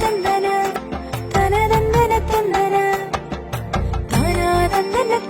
தந்தன தன தந்தன தந்தன தானா தந்தன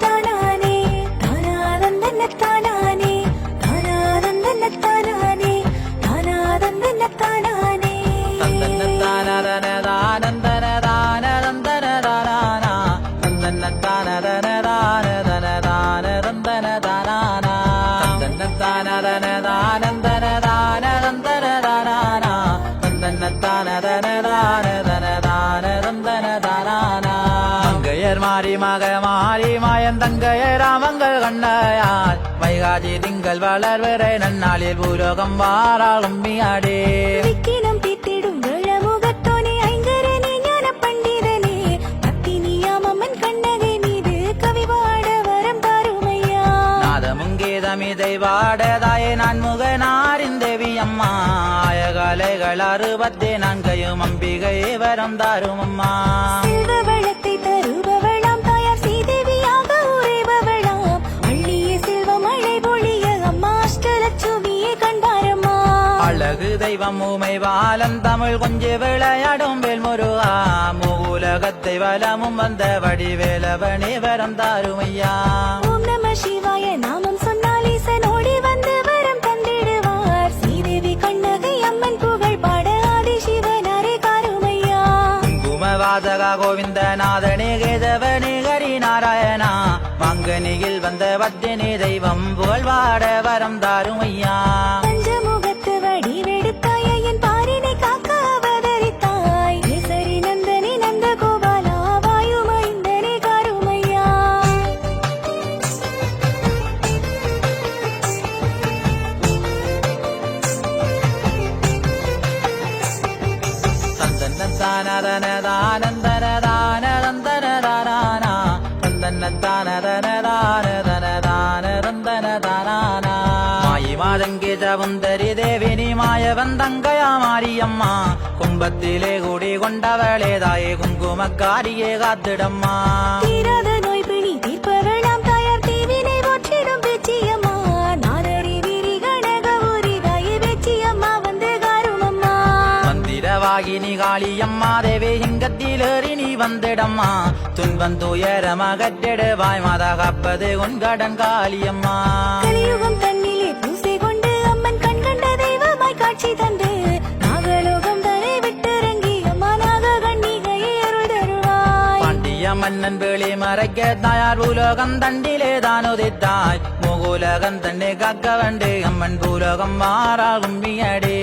மாறி மாயன் தங்கையர் ராமங்கள் கண்ணையால். வைகாதி திங்கள் வளர்வரை நன்னாளில் பூலோகம் வாராளும் மியாடே. விக்கினம் தீட்டிடும் விழமுகத்தோனே ஐங்கரனே ஞான பண்டிதனே பத்தினியாம் அம்மன் கண்ணகை மீது கவி பாட வரம் தாருமையா. நாதமுங்கேதமிதை பாடதாயே நான் முகனாரின் தேவி அம்மா. ஆயகாலைகள் அறுபத்தே நான்கையும் அம்பிகை வரம் தாரும் அம்மா அழகு தெய்வம் ஊமை பாலன் தமிழ் கொஞ்சு விளையாடும் வேல் முருகா மூலகத்தை வலமும் வந்த வடிவேலவனே வரம் தாருமையா. ஓம் நம சிவாய நாமம் சொன்னால் ஈசன் ஓடி வந்து வரம் தந்திடுவார். சீதேவி கண்ணகை அம்மன் புகழ் பாட ஆதி சிவனாரே காருமையா. குங்குமவாதகா கோவிந்தநாதனே கேதவனே ஹரி நாராயணா மங்கனியில் வந்த வத்தினி தெய்வம் புகழ்வாட வரம் தாருமையா. குடிலே குடி கொண்டவளே தாயே குங்குமக்காரியே காத்திடம்மா. தீராத நோய் பிணி தீர்ப்பவளாம் தாயார் தீவினை ஒற்றிடும் பேச்சியம்மா. நாதரி விரி கனக ஊரி தாயே பேச்சியம்மா வந்து காருமம்மா. மந்திரவாகினி காளியம்மா தேவே இங்கத்திலேறி நீ வந்திடம்மா. துன்பம் துயரம் அகற்றிடுவாய் மாதா காப்பது உன் கடன் காளியம்மா. கலியுகம் தன்னிலே பூசை கொண்டு அம்மன் கண் கண்ட தெய்வமாய் காட்சி தந்த மியடே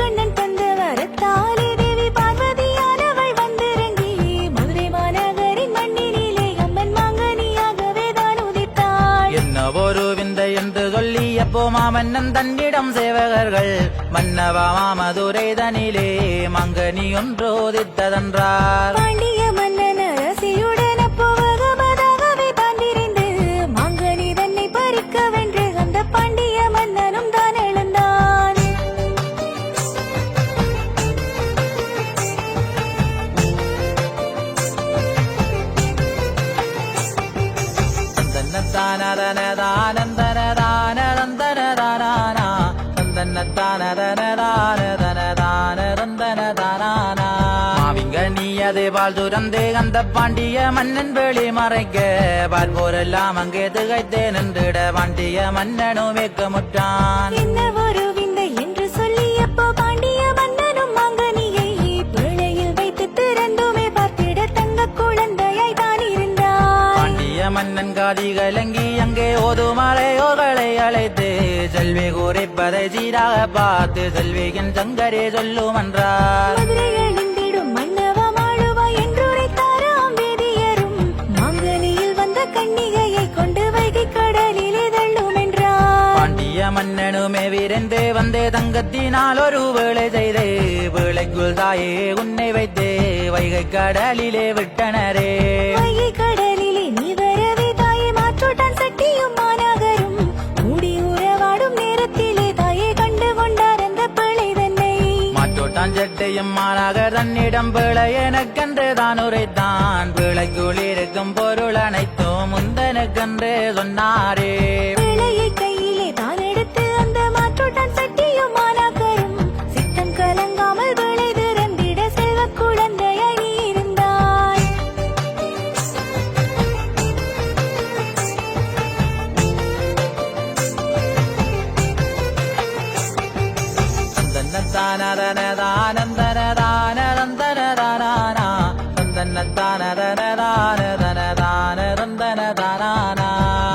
கண்ணன் தந்த வரத்தாலே தேவி பார்வதியானவள் வந்திறங்கி மதுரை மாநகரின் மண்ணினிலே அம்மன் மாங்கனியாகவே தான் உதித்தாள் என்ன ஒரு விந்தை என்று சொல்லி எப்போ மாமன்னன் தன்னிடம் சேவகர்கள் மன்னவா மாமதுரை தனிலே மங்கனி ஒன்றோதித்ததென்றார் மாவிங்கனியது பால் துறந்தே அந்த பாண்டிய மன்னன் வேலி மறைக்க பார்ப்போரெல்லாம் அங்கே திகைத்தே நின்றுட பாண்டிய மன்னனும் வேக்கமுற்றான் என்ன ஒரு விந்தை என்று சொல்லி அப்போ பாண்டிய மன்னனும் மாங்கனியை பிள்ளையில் வைத்து திறந்துமே பார்த்திட தங்க குழந்தையாய் தான் இருந்தான். பாண்டிய மன்னன் காதி கலங்கி அங்கே ஓதுமலையோர்களை அழைத்து செல்வி கூறிப்பதை சீராக பார்த்து செல்வியின் சங்கரே சொல்லும் மாழுவா என்றுரைத்தாராம் வேதியரும். மாங்கனியில் வந்த கன்னிகையை கொண்டு வைகை கடலிலே தள்ளும் என்றார் பாண்டிய மன்னனுமே விரைந்து வந்தே தங்கத்தினால் ஒரு வேளை செய்தே. வேளைக்குள் தாயே உன்னை வைத்தே வைகை கடலிலே விட்டனரே. வைகை கடலிலே தான் ஜட்டையும் மாறாக தன்னிடம் பிழை. எனக்கென்று தான் உரைத்தான். பிழைக்குள் இருக்கும் பொருள் அனைத்தும் முந்தனுக்கென்று சொன்னாரே. பிழையை கையிலே தான் எடுத்து அந்த மாற்றோட்டான் சட்டி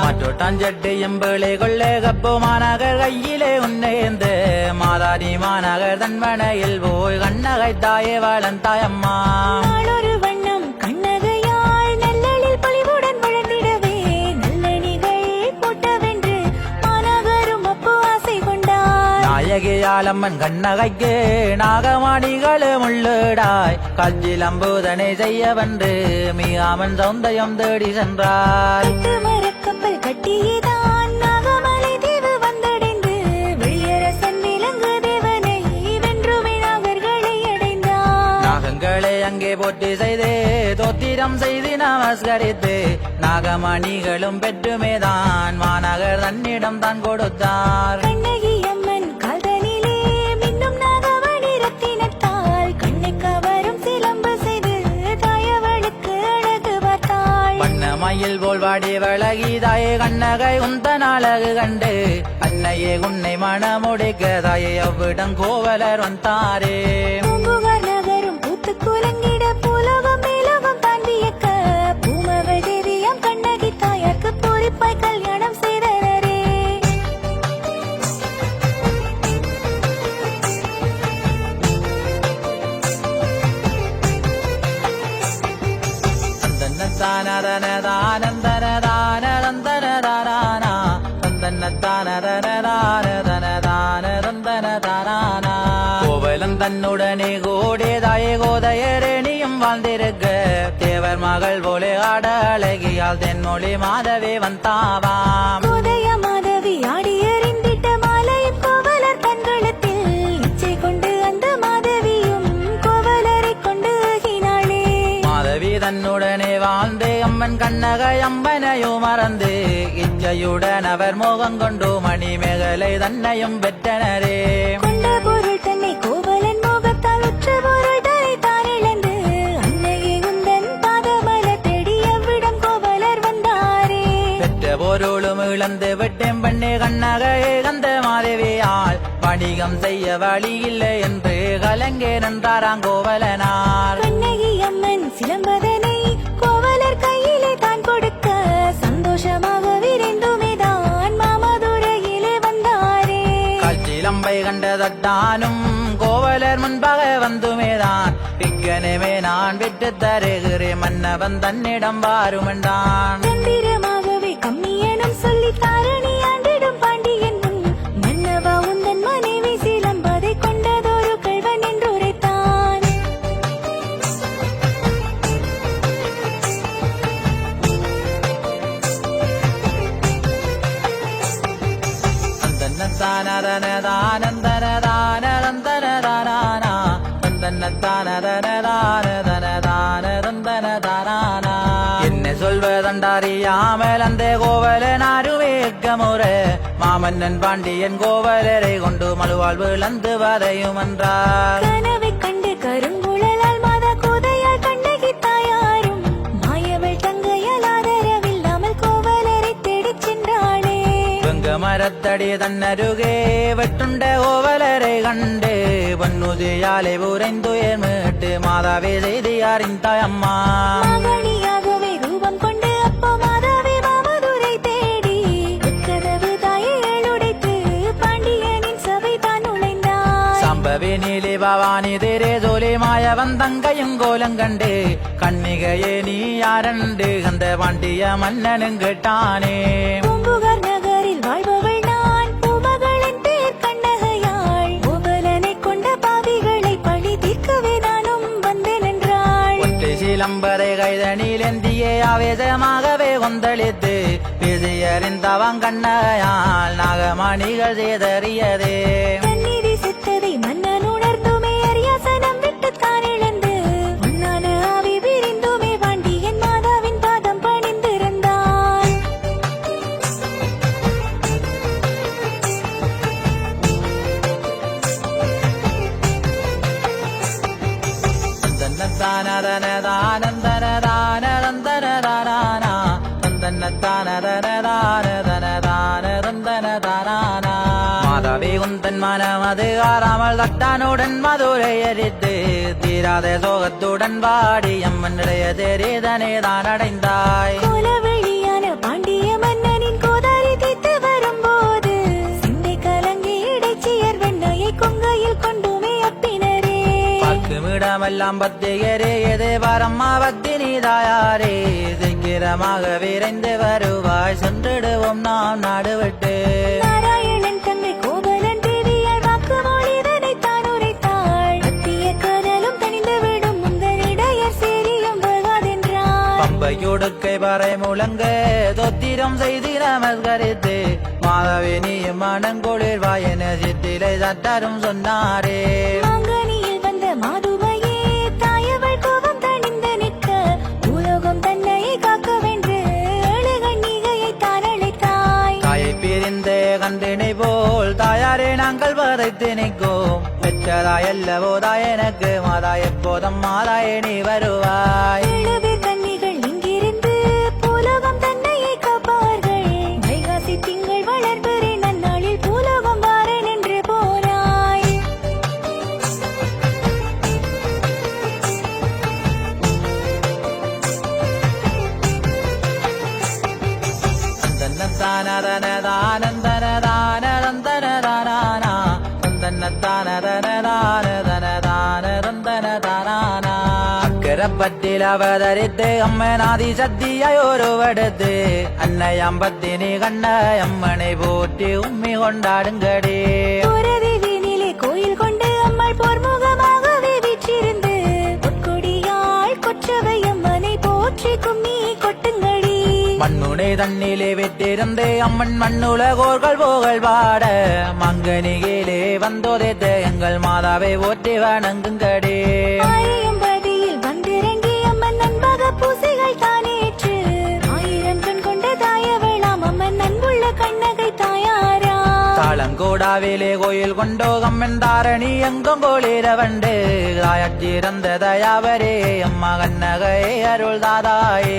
மாற்றோட்டாஞ்சட்டியும் பிள்ளை கொள்ளே கப்போ மாநகர் கையிலே உன்னேந்து. மாதாரி மாநகர் தன்மனையில் போய் கண்ணகை தாயே வாழன் தாயம்மா நாயகியாலம்மன் கண்ணகைக்கு நாகமாணிகளும் உள்ளடாய் காஞ்சில் அம்புதனை செய்ய வந்து மீகாமன் சௌந்தயம் தேடி அடைந்தார் நாகங்களே அங்கே போட்டி செய்து தோத்திரம் செய்து நமஸ்கரித்து நாகமணிகளும் பெற்றுமேதான் மாநகர் தன்னிடம் தான் கொடுத்தார். மயில் போல் வாடி விலகிதாயே கண்ணகை உந்தன் அழகு கண்டு அன்னையே உன்னை மணமுடிக்க தாயே அவ்விடம் கோவலர் வந்தாரே. நகரும் பூத்து தந்தன தானந்தன தானந்தன தானானா தன்னுடனே கோடேதாயே கோதையரேணியும் வாழ்ந்திருக்க. தேவர் மகள் போலே ஆட அழகியால் தென்மொழி மாதவே வந்தாவாம். உதய மாதவி தன்னுடனே வாழ்ந்து அம்மன் கண்ணகை அம்மனையும் மறந்து இச்சையுடன் அவர் மோகம் கொண்டு மணிமேகலை தன்னையும் பெற்றனரே. கொண்ட பொருளும் இழந்து விட்டேன் பண்ணே கண்ணகையே கந்த மாதவியால் வணிகம் செய்ய வழி இல்லை என்று கலங்கே நின்றாராம் கோவலனார். கண்ணகி அம்மன் சிலம்பதனை கோவலர் கையிலே தான் கொடுக்க சந்தோஷமாக விரைந்துமே தான் மாமதுரையிலே வந்தாரே. காட்சிலம்பை கண்டதட்டானும் கோவலர் முன்பாக வந்துமேதான் இக்கனவே நான் விட்டு தருகிறேன் மன்னவன் தன்னிடம் வாருமென்றான். தந்திரமாகவே கோவலரை கொண்டு மழுவாழ் விளந்து வதையும் என்றார். கனவை கண்டு கருங்குழலால் மாதா கோதையால் கண்ணகி தாயாரும் மாயவள் தங்கையால் ஆதரவில்லாமல் கோவலரை தேடிச் சென்றாளே. வெங்க மரத்தடி தன்னருகே வெட்டுண்ட கோவலரை கண்டு பொன்னுதியாலை உரைந்துயர் மீட்டு மாதாவே செய்தி அறிந்தாய் சம்பவி நீலி பவானி திரே ஜோலி மாயவன் தங்கையும் கோலம் கண்டு கண்ணிகையே நீ யாரண்டு? அந்த பாண்டிய மன்னனும் கேட்டானே. பூம்புகார் நகரில் வாழ்பவள் நான். பூமகளின் பேர் கண்ணகையாள். கோவலனை கொண்ட பாவிகளை பழி தீர்க்கவே நானும் வந்தேன் என்றாள். ஒற்றை சிலம்பரை கைதனிலேந்தியே ஆவேசமாகவே கொந்தளித்து விஜயறிந்தவன் கண்ணையால் நாகமணிகள் செய்தறியதே தான் இழந்த மாதவி குந்தன் மனமது ஆறாமல் தட்டானுடன் மதுரை எரித்து தீராத சோகத்துடன் வாடி அம்மனுடைய தெரிதனே தான் அடைந்தாய். கோலவெளியான பாண்டிய மன்னனின் கோதாரி தீர்த்து வரும்போது சிந்தை கலங்கி இடைச்சியர் வெண்ணையை கொங்கையில் கொண்டுமே அப்பினரே. பார்க்குமிடமெல்லாம் பத்திகரே எது வரம்மா பத்தினி தாயாரே சீக்கிரமாக விரைந்து வருவாய் சென்றிடுவோம் நாம் நாடு விட்டு பம்பையொடுக்கை பறை முழங்க தொத்திரம் செய்து நமஸ்கரித்து மாதவினியும் மனங்குளிர் வாயன சித்திலை சட்டரும் சொன்னாரே. கண்டினை போல் தாயாரே நாங்கள் வதைத்து நிற்கும். பெற்றதாயல்லவோ தாய் எனக்கு மாதா எப்போதும் மாதாயணி வருவாய். அருளில் அவதரித்து அம்மனாதி சக்தியாய் ஒருவடுத்து அன்னை அம்பத்தினி கண்ணாய் அம்மனை போற்றி உம்மி கொண்டாடுங்கடி. நிலை கோயில் கொண்டு அம்மாள் போர்முகமாகவே வீற்றிருந்து கொடியாள் கொற்றவை அம்மனை போற்றி கும்மி கொட்டுங்கடி. மண்ணுனை தண்ணிலே வெட்டிருந்து அம்மன் மண்ணுலகோர்கள் போகல் பாட மங்கனிகிலே வந்தோதைத்த எங்கள் மாதாவை போற்றி வணங்குங்கடே. தாளங்கோடாவிலே கோயில் கொண்டோ கம்மன் தாரணி எங்கும் கோளிர வண்டு தாயற்றிருந்த தயாவரே அம்மா கண்ணகை அருள் தாதாயே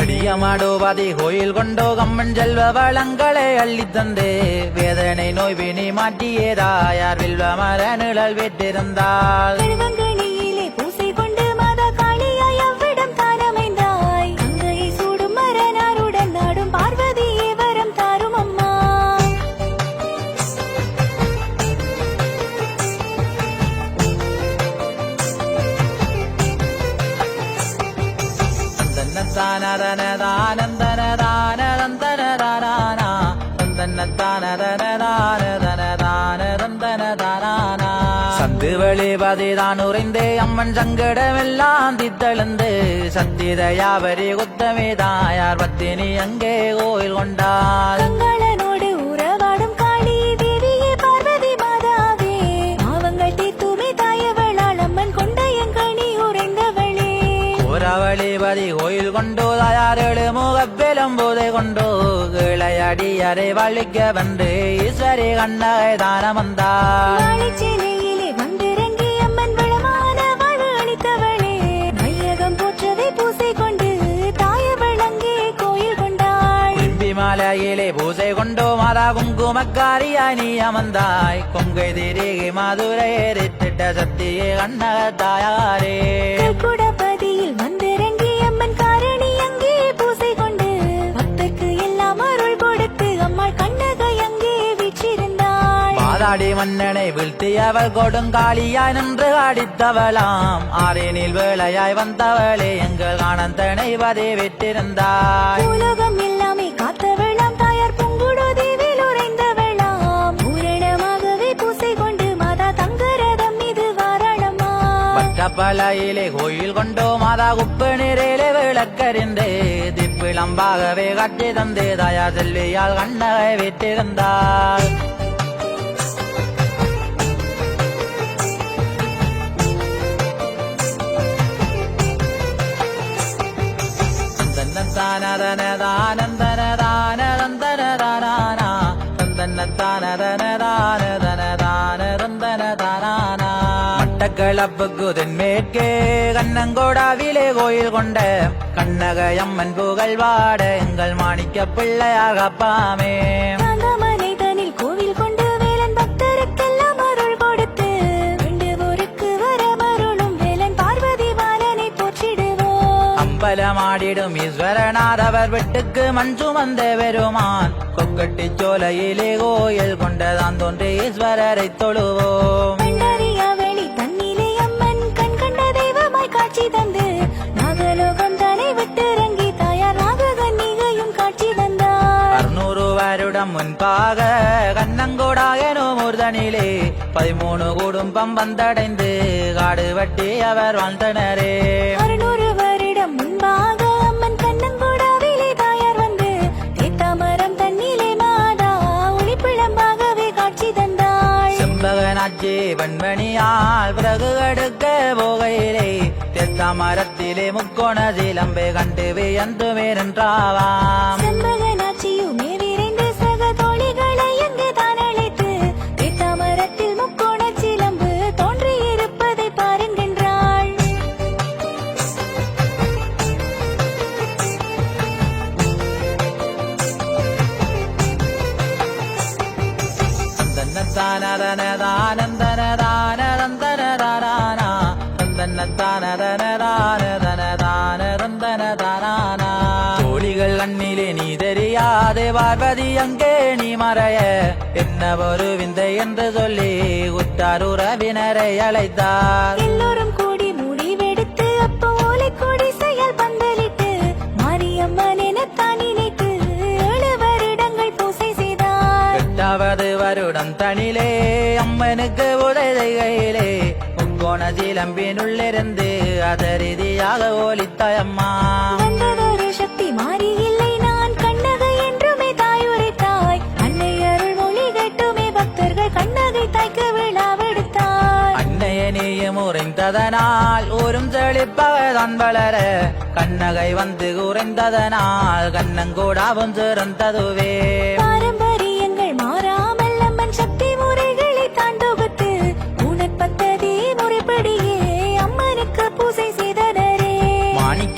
நடியமாடுவதி கோயில் கொண்டோ கம்மன் செல்வ வளங்களை அள்ளித்தந்து வேதனை நோய் வினி மாற்றியே தாயார் வில்வ மர நிழல் பெற்றிருந்தாள் வெளிபதிதான் உறைந்து அம்மன் சங்கடமெல்லாம் தித்தெழுந்து சத்திரையாவரி குத்தமே தாயார் பத்தினி அங்கே கோயில் கொண்டாள். கங்களனோடு உறவாடும் காளி தேவியே பார்வதி மாதாவே. பாவங்கள் தீர்த்துமே தாயவளால் அம்மன் கொண்ட எங்கணி உறைந்தவளே. புறவழிபதி கோயில் கொண்டோ தாயாரேழு முகப்பெலும் போதை கொண்டோ கிளையடி அறை வழிக்க வந்து ஈஸ்வரி கண்ணகை தானம் வந்தாள் கொண்டோ மாதா குங்குமக்காரியாய் நீ அமர்ந்தாய். கொங்கை திரிகை மதுரை ஏறித்திட்ட சத்தியே கண்ணக தாயாரே. கல்குடபதியில் வந்திறங்கி அம்மன் காரணி அங்கே பூசை கொண்டு பக்தர்க்கு எல்லாம் அருள் கொடுத்து அம்மாள் கண்ணகை அங்கே வீற்றிருந்தாள். பாதாடி மன்னனை வீழ்த்தியவள் கொடுங்காளியாய் நின்று அடித்தவளாம். ஆரேனில் வேளையாய் வந்தவளே எங்கள் ஆனந்தனை வதை விட்டிருந்தாய் பட்டப்பலையிலே கோயில் கொண்டோ மாதா குப்பு நீரிலே விளக்கறிந்து திப்பிளம்பாகவே கட்டி தந்து தாயா செல்வியால் கண்ணகை விட்டிருந்தாள் வளப்புக்கு தென்மேற்கே கண்ணங்கோடாவிலே கோயில் கொண்ட கண்ணகையம்மன் புகழ் வாட எங்கள் மாணிக்க பிள்ளையாக பாமே நாகமலை தனில் கோவில் கொண்டு வேலன் பக்தருக்கெல்லாம் அருள் கொடுத்து வேண்டுவோருக்கு வரமருளும் வேலன் பார்வதி எனும் ஊர்தனிலே பதிமூணு குடும்பம் வந்தடைந்து காடு வெட்டி அவர் வாழ்ந்தனரே. அறுநூறு வருடம் முன்பாக அம்மன் கண்ணங்கூடாவிலே தாயார் வந்து தேத்தாமரம் தன்னிலே மாதா ஒளிப்பிழம்பாகவே காட்சி தந்தாள். செம்பகனாச்சி பெண்மணியால் பிறகு எடுக்க போகையிலே தெத்த மரத்திலே முக்கோண சிலம்பை கண்டு வியந்துமே நின்றாவாம். தோழிகள் கண்ணிலே நீ தெரியாதே பார்வதி அங்கே நீ மறைய. என்ன ஒரு விந்தை என்று சொல்லி உற்றார் உறவினரை அழைத்தார். எல்லோரும் கூடி முடிவெடுத்து அப்போ ஓலை கூடி செயல் பந்தலிட்டு மரியம்மன் என நினைத்து எட்டாவது வருடம் தனிலே அம்மனுக்கு உதவிகையிலே முக்கோண சிலம்பினுள்ளிருந்து அதரீதியாக ஓலித்தாயம்மா வந்ததொரு சக்தி மாறி இல்லை நான் கண்ணகை என்றுமே தாய் உரைத்தாய். அன்னை அருள் மொழி கேட்டுமே பக்தர்கள் கண்ணகை தாய்க்கு விழாவெடுத்தார் அன்னையனையும் உறைந்ததனால் ஊரும் செழிப்பவதான் வளர. கண்ணகை வந்து உறைந்ததனால் கண்ணங்கூடாவும் சிறந்ததுவே.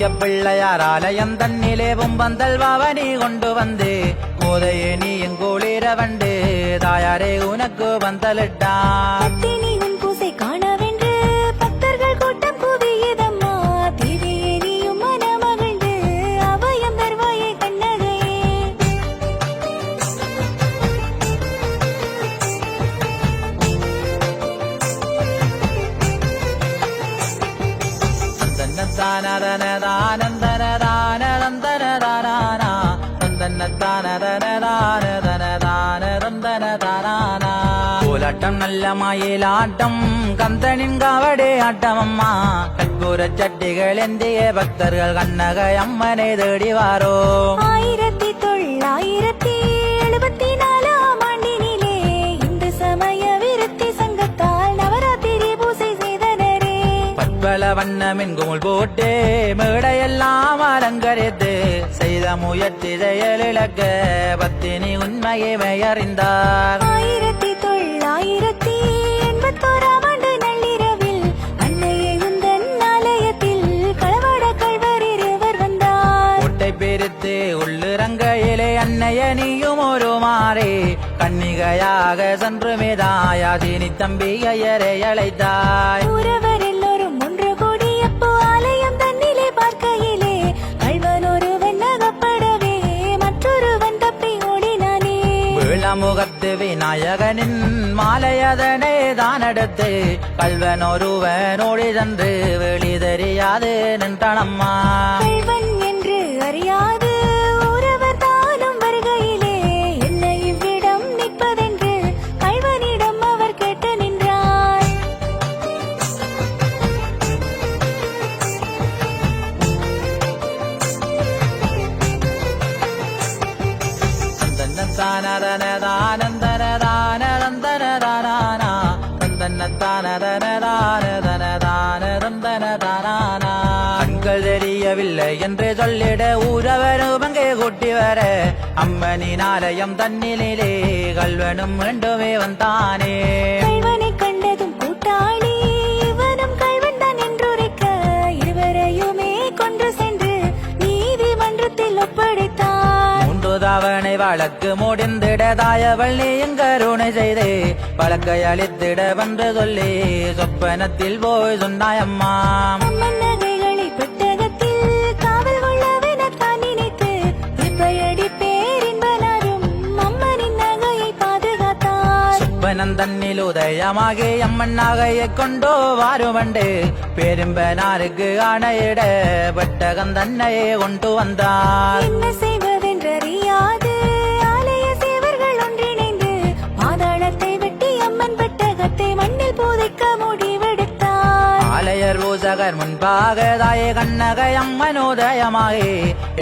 மாணிக்க பிள்ளையார் ஆலயம் தன்னிலேவும் பந்தல் பாவனி கொண்டு வந்து கோதையே நீ எங்கோளிர வண்டு தாயாரே உனக்கு வந்தலிட்டான். கோலாட்டம் நல்ல மயிலாட்டம் கந்தனின் காவடே ஆட்டம் அம்மா கற்பூர சட்டிகள் எந்திய பக்தர்கள் கண்ணகை அம்மனை தேடி வாரோ ஆயிரத்தி தொள்ளாயிரத்தி பற்பல வண்ணமின் குமுள் போட்டு மேடையெல்லாம் அலங்கரித்து செய்த முயற்சி செயலிழக்க பத்தினி உண்மையை அறிந்தார் ஆயிரத்தி தொள்ளாயிரத்தி எண்பத்தோராம் ஆண்டு நள்ளிரவில் அன்னையை உந்தன் ஆலயத்தில் களவாட கள்வர் இருவர் வந்தார். கோட்டை பெருத்து உள்ளிறங்கையிலே அன்னைய நீயும் ஒரு மாறே கன்னிகையாக சென்று மேதாயாதினி தம்பி ஐயரை அழைத்தாய் ஊரவர் விளமுகத்து விநாயகனின் மாலையதனை தான் எடுத்து கல்வன் ஒருவன் ஓடி சென்று வெளி தெரியாது நின்றனம்மா. കള്ളിടെ ഉരവരൂപങ്കെ കൂട്ടി വരെ അമ്മനി നാലയം തന്നിലേ കൽവനും വേണ്ടുമേ വന്താനേ அவனை வழக்கு முடிந்திட தாயவள் நீயும் கருணை செய்தே. வழக்கை அளித்திட வந்து சொல்லி சொப்பனத்தில் போய் சொன்னாயம்மா ஆலய சேவர்கள் ஒன்றிணைந்து பாதாளத்தை வெட்டி அம்மன் பெட்டகத்தை மண்ணில் புதைக்க முடிவெடுத்தார். ஆலயர் பூசகர் முன்பாக தாயே கண்ணகை அம்மனோதயமாகி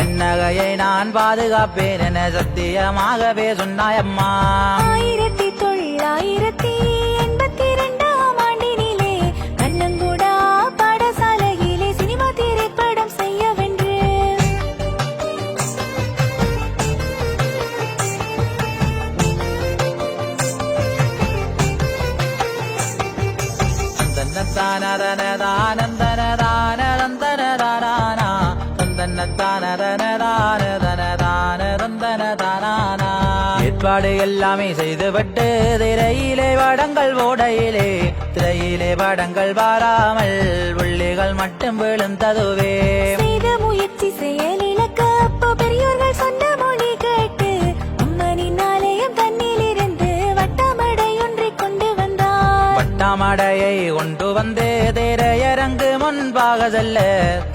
என்னகையை நான் பாதுகாப்பேன் என சத்தியமாகவே சொன்னாயம்மா. ஆயிரத்தி தொள்ளாயிரத்தி எண்பத்தி இரண்டாம் ஆண்டினிலே கண்ணங்குடா பாடசாலையிலே சினிமா திரைப்படம் செய்யவென்று ஏற்பாடு எல்லாமே செய்துவிட்டு திரையிலே வடங்கள் ஓடையிலே திரையிலே வடங்கள் வாராமல் புள்ளிகள் மட்டும் விழுந்ததுவே. முயற்சி செயலிழக்க அப்போ பெரியோர்கள் சொன்ன மொழி கேட்டு அம்மனின் ஆலயம் தன்னிலிருந்து வட்டமடை ஒன்றை கொண்டு வந்தார் பட்டாமடையை கொண்டு வந்து திரையரங்கு முன்பாக செல்ல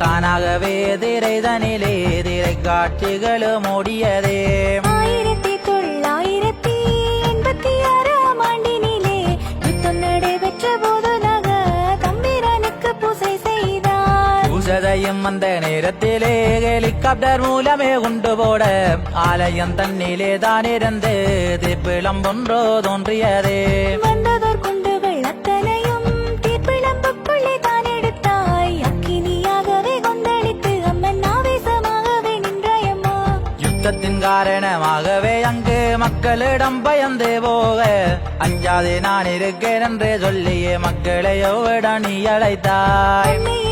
தானாகவே திரைதனிலே திரை காட்சிகளும் ஓடியதே. ஆயிரத்தி நடைபெற்ற போது நக தம்பிரானுக்கு பூசை செய்தார். பூசதையும் அந்த நேரத்திலே ஹெலிகாப்டர் மூலமே கொண்டு போட ஆலயம் தன்னிலே தான் இருந்து திப்பிளம் ஒன்றோ தோன்றியதே யுத்தத்தின் காரணமாகவே அங்கு மக்களிடம் பயந்து போக. அஞ்சாதே நான் இருக்கேன் என்று சொல்லியே மக்களை எவ்விட நீ அழைத்தாய்.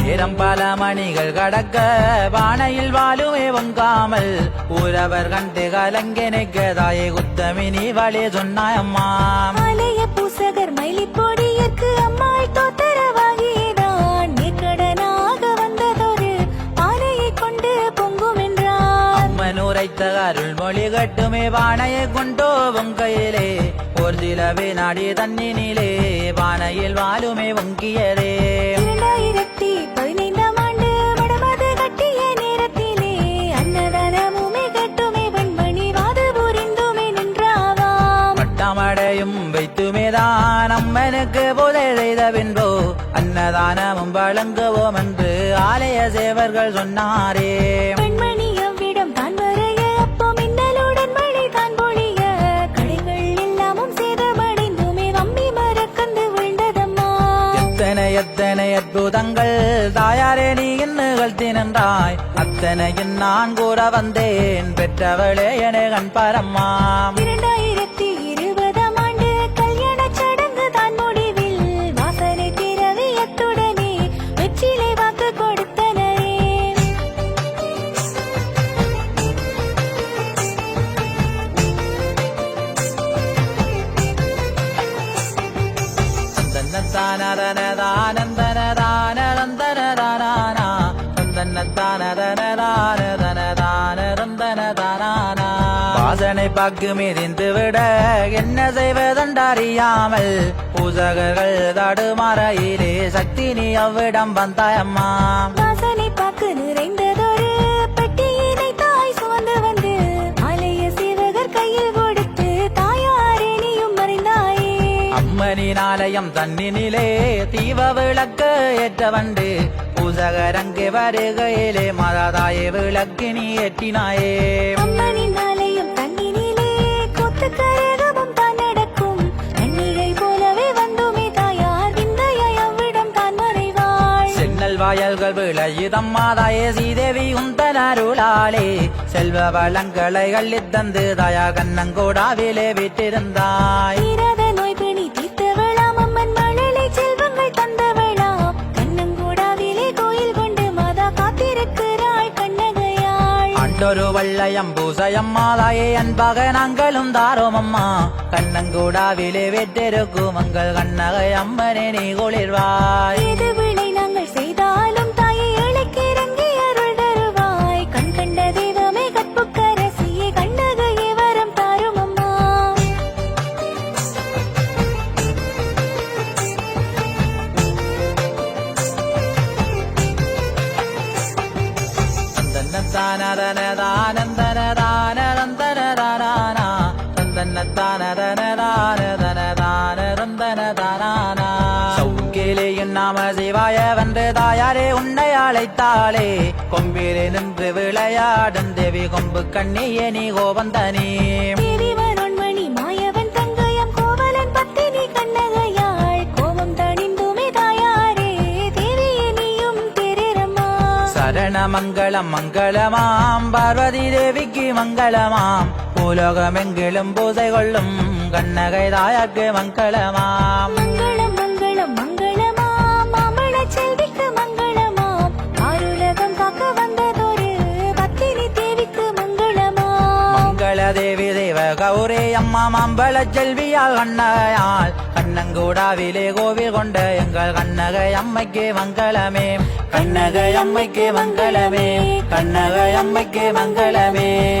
நேரம் பல மணிகள் கடக்க பானையில் வாழுமே வங்காமல் ஊரவர் கண்டு கலங்கினைக்கதாயே குத்தமினி வழி சொன்னாயம்மா ஆலய பூசகர் மயிலிப்பொடியற்கு அம்மாள் தோத்தரவாகியதான் உரைத்த அருள்மொழி கட்டுமே பானையை கொண்டோ பொங்கையிலே ஒரு சில வினாடி தண்ணினிலே பானையில் வாழுமே பொங்கியதே இரண்டாயிரத்தி பதினைந்தாம் ஆண்டு வடமது கட்டிய நேரத்திலே அன்னதானமுமே கட்டுமே வெண்மணி வாது புரிந்துமே நின்றாவாம். பட்டமடையும் வைத்துமேதான் அம்மனுக்கு புதை செய்த பின்போ அன்னதானமும் வழங்குவோம் என்று ஆலய சேவர்கள் சொன்னாரே. எத்தனை அற்புதங்கள். தாயாரே நீ நிகழ்த்தி நின்றாய் அத்தனையின் நான் கூற வந்தேன். பெற்றவளே என கண் பரம்மா பாக்கு மிதிந்து விட என்ன செய்வதென்றறியாமல் பூசகர்கள் தடுமாறையிலே சக்தி நீ அவ்விடம் வந்தாயம்மா வாசனை பாக்கு நிறைந்ததொரு பெட்டியினை தாய் சுமந்து வந்து ஆலய சேவகர் கையில் கொடுத்து தாயாரே நீயும் மறைந்தாயே அம்மனின் ஆலயம் தன்னினிலே தீவ விளக்கு ஏற்ற வண்டு பூசகரங்கு வருகையிலே மததாய விளக்கு நீ ஏற்றினாயே. அம்மனின் வயல்கள் விளையுதம்மாதாயே சீதேவி உந்தனருளாளே செல்வ வளங்களை அள்ளித்தந்து தயா கண்ணங்கோடாவிலே விட்டிருந்தாய் அண்டொரு வள்ளயம் பூசையம்மாதாயே அன்பாக நாங்களும் தாரோம் அம்மா. கண்ணங்கூடாவிலே வெற்றிருக்கும் உங்கள் கண்ணகை அம்மனே நீ குளிர்வாய். சவுக்கிலேயும் நாம சிவாய வென்று தாயாரே உன்னை அழைத்தாளே. கொம்பிலே நின்று விளையாடும் தேவி கொம்பு கண்ணியே நீ கோபந்தனே சரண மங்களம் மங்களமாம். பார்வதி தேவிக்கு மங்களமாம். பூலோகமெங்கிலும் பூசை கொள்ளும் கண்ணகை தாயாக்கு மங்களமாம். மங்களம் மங்களம் மங்களமாம். செல்வி தேவி தேவ கௌரே அம்மா மாம்பழ செல்வியால் கண்ணகையால். கண்ணங்கூடாவிலே கோவில் கொண்ட எங்கள் கண்ணகை அம்மைக்கு மங்களமே. கண்ணகை அம்மைக்கு மங்களமே. கண்ணகை அம்மைக்கு மங்களமே.